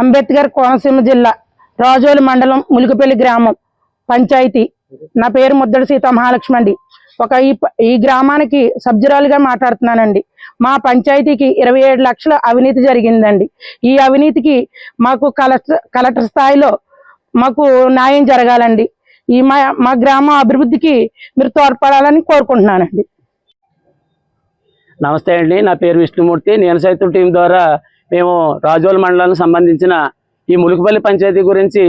అంబేద్కర్ కోనసీమ జిల్లా రాజోలు మండలం ములుగుపల్లి గ్రామం పంచాయతీ. నా పేరు ముద్దడి సీత మహాలక్ష్మి అండి. ఒక ఈ ఈ గ్రామానికి సబ్జురాలుగా మాట్లాడుతున్నానండి. మా పంచాయతీకి ఇరవై ఏడు లక్షల అవినీతి జరిగిందండి. ఈ అవినీతికి మాకు కలెక్టర్ కలెక్టర్ స్థాయిలో మాకు న్యాయం జరగాలండి. ఈ మా మా గ్రామం అభివృద్ధికి మీరు తోడ్పడాలని కోరుకుంటున్నానండి. నమస్తే అండి. నా పేరు విష్ణుమూర్తి. నేను సైతం టీం ద్వారా మేము రాజోల్ మండలానికి సంబంధించిన ఈ ములుకుపల్లి పంచాయతీ గురించి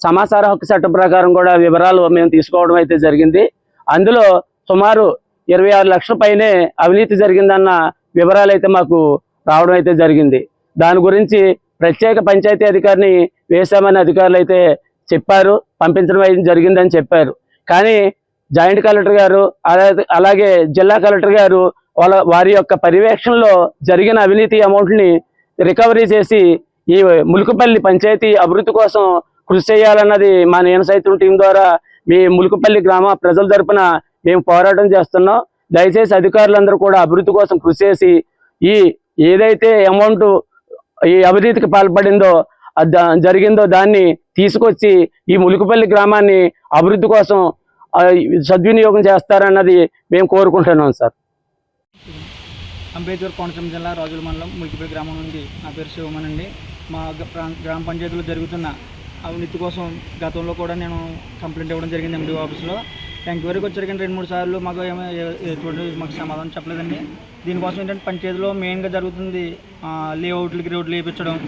సమాచార హక్కు చట్టం ప్రకారం కూడా వివరాలు మేము తీసుకోవడం అయితే జరిగింది. అందులో సుమారు ఇరవై ఆరు లక్షల పైనే అవినీతి జరిగిందన్న వివరాలు అయితే మాకు రావడం అయితే జరిగింది. దాని గురించి ప్రత్యేక పంచాయతీ అధికారిని వేశామని అధికారులు అయితే చెప్పారు పంపించడం అయితే జరిగిందని చెప్పారు. కానీ జాయింట్ కలెక్టర్ గారు అలాగే అలాగే జిల్లా కలెక్టర్ గారు వాళ్ళ వారి యొక్క పర్యవేక్షణలో జరిగిన అవినీతి అమౌంట్ని రికవరీ చేసి ఈ ములుకుపల్లి పంచాయతీ అభివృద్ధి కోసం కృషి చేయాలన్నది మా నేను సైతం టీం ద్వారా మీ ములుకుపల్లి గ్రామ ప్రజల తరపున మేము పోరాటం చేస్తున్నాం. దయచేసి అధికారులందరూ కూడా అభివృద్ధి కోసం కృషి చేసి ఈ ఏదైతే అమౌంట్ ఈ అవినీతికి పాల్పడిందో అది జరిగిందో దాన్ని తీసుకొచ్చి ఈ ములుకుపల్లి గ్రామాన్ని అభివృద్ధి కోసం సద్వినియోగం చేస్తారన్నది మేము కోరుకుంటున్నాం సార్. అంబేద్కర్ కోనసీమ జిల్లా రాజుల మండలం ములికిపల్లి గ్రామం నుండి నా పేరు శివమన్ అండి మా గ్రామ పంచాయతీలో జరుగుతున్న అవినీతి కోసం గతంలో కూడా నేను కంప్లైంట్ ఇవ్వడం జరిగింది ఎండి ఆఫీస్లో. ఎంక్వైరీకి వచ్చారు కానీ రెండు మూడు సార్లు మాకు ఏమో ఎటువంటి మాకు సమాధానం చెప్పలేదండి. దీనికోసం ఏంటంటే పంచాయతీలో మెయిన్గా జరుగుతుంది లేఅవుట్లకి రోడ్లు వేయించడం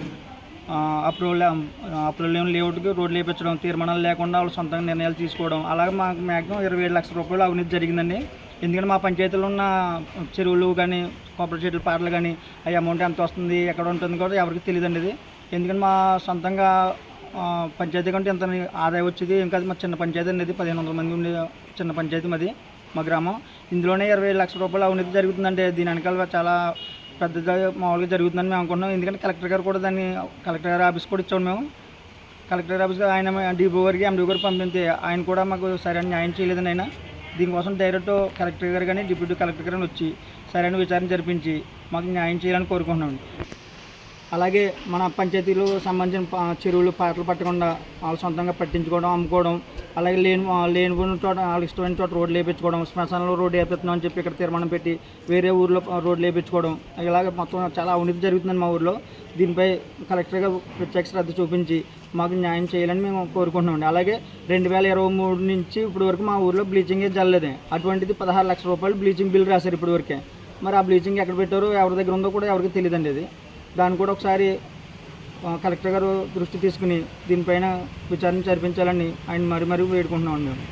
అప్రూవల్ అప్రూవల్ లేని లేఅవుట్కి రోడ్లు వేయించడం తీర్మానాలు లేకుండా వాళ్ళు సొంతంగా నిర్ణయాలు తీసుకోవడం అలాగే మాకు మ్యాక్సిమం ఇరవై ఏడు లక్షల రూపాయలు అవినీతి జరిగిందండి. ఎందుకంటే మా పంచాయతీలో ఉన్న చెరువులు కానీ కొబ్బరి చెట్లు పాటలు కానీ అవి అమౌంట్ ఎంత వస్తుంది ఎక్కడ ఉంటుంది కూడా ఎవరికి తెలియదండి ఇది. ఎందుకంటే మా సొంతంగా పంచాయతీ కంటే ఎంత ఆదాయం వచ్చేది ఇంకా అది మా చిన్న పంచాయతీ అనేది పదిహేను వందల మంది ఉండే చిన్న పంచాయతీ మాది మా గ్రామం. ఇందులోనే ఇరవై లక్షల రూపాయలు అవినీతి జరుగుతుందంటే దీని వెనకాల చాలా పెద్దగా మామూలుగా జరుగుతుందని మేము అనుకున్నాం ఎందుకంటే కలెక్టర్ గారు కూడా దాన్ని కలెక్టర్ గారి ఆఫీస్ కూడా ఇచ్చాము మేము. కలెక్టర్ ఆఫీస్ ఆయన డిపో గారికి ఎండి గారు పంపితే ఆయన కూడా మాకు సరైన న్యాయం చేయలేదండి ఆయన. దీనికోసం డైరెక్ట్ కలెక్టర్ గారు కానీ డిప్యూటీ కలెక్టర్ గారు వచ్చి సరైన విచారణ జరిపించి మాకు న్యాయం చేయాలని కోరుకుంటున్నాం అలాగే మన పంచాయతీలో సంబంధించిన చెరువులు పాటలు పట్టకుండా వాళ్ళు సొంతంగా పట్టించుకోవడం అమ్ముకోవడం అలాగే లేని లేని ఉన్న చోట వాళ్ళకి ఇష్టమైన చోట రోడ్లు వేయించుకోవడం శ్మశానంలో రోడ్డు వేపిస్తున్నాం అని చెప్పి ఇక్కడ తీర్మానం పెట్టి వేరే ఊర్లో రోడ్లు వేయించుకోవడం ఇలాగ మొత్తం చాలా అవినీతి జరుగుతుందండి మా ఊర్లో. దీనిపై కలెక్టర్ గారు ప్రత్యేక శ్రద్ధ చూపించి మాకు న్యాయం చేయాలని మేము కోరుకుంటున్నామండి. అలాగే రెండు వేల ఇరవై మూడు నుంచి ఇప్పటి వరకు మా ఊర్లో బ్లీచింగ్ జల్లలేదు అటువంటిది పదహారు లక్షల రూపాయలు బ్లీచింగ్ బిల్ రాశారు ఇప్పటి వరకే. మరి ఆ బ్లీచింగ్ ఎక్కడ పెట్టారో ఎవరి దగ్గర ఉందో కూడా ఎవరికి తెలియదండి ఇది దాన్ని కూడా ఒకసారి కలెక్టర్ గారు దృష్టి తీసుకుని దీనిపైన విచారణ జరిపించాలని ఆయన మరీ మరీ వేడుకుంటున్నాం మేము.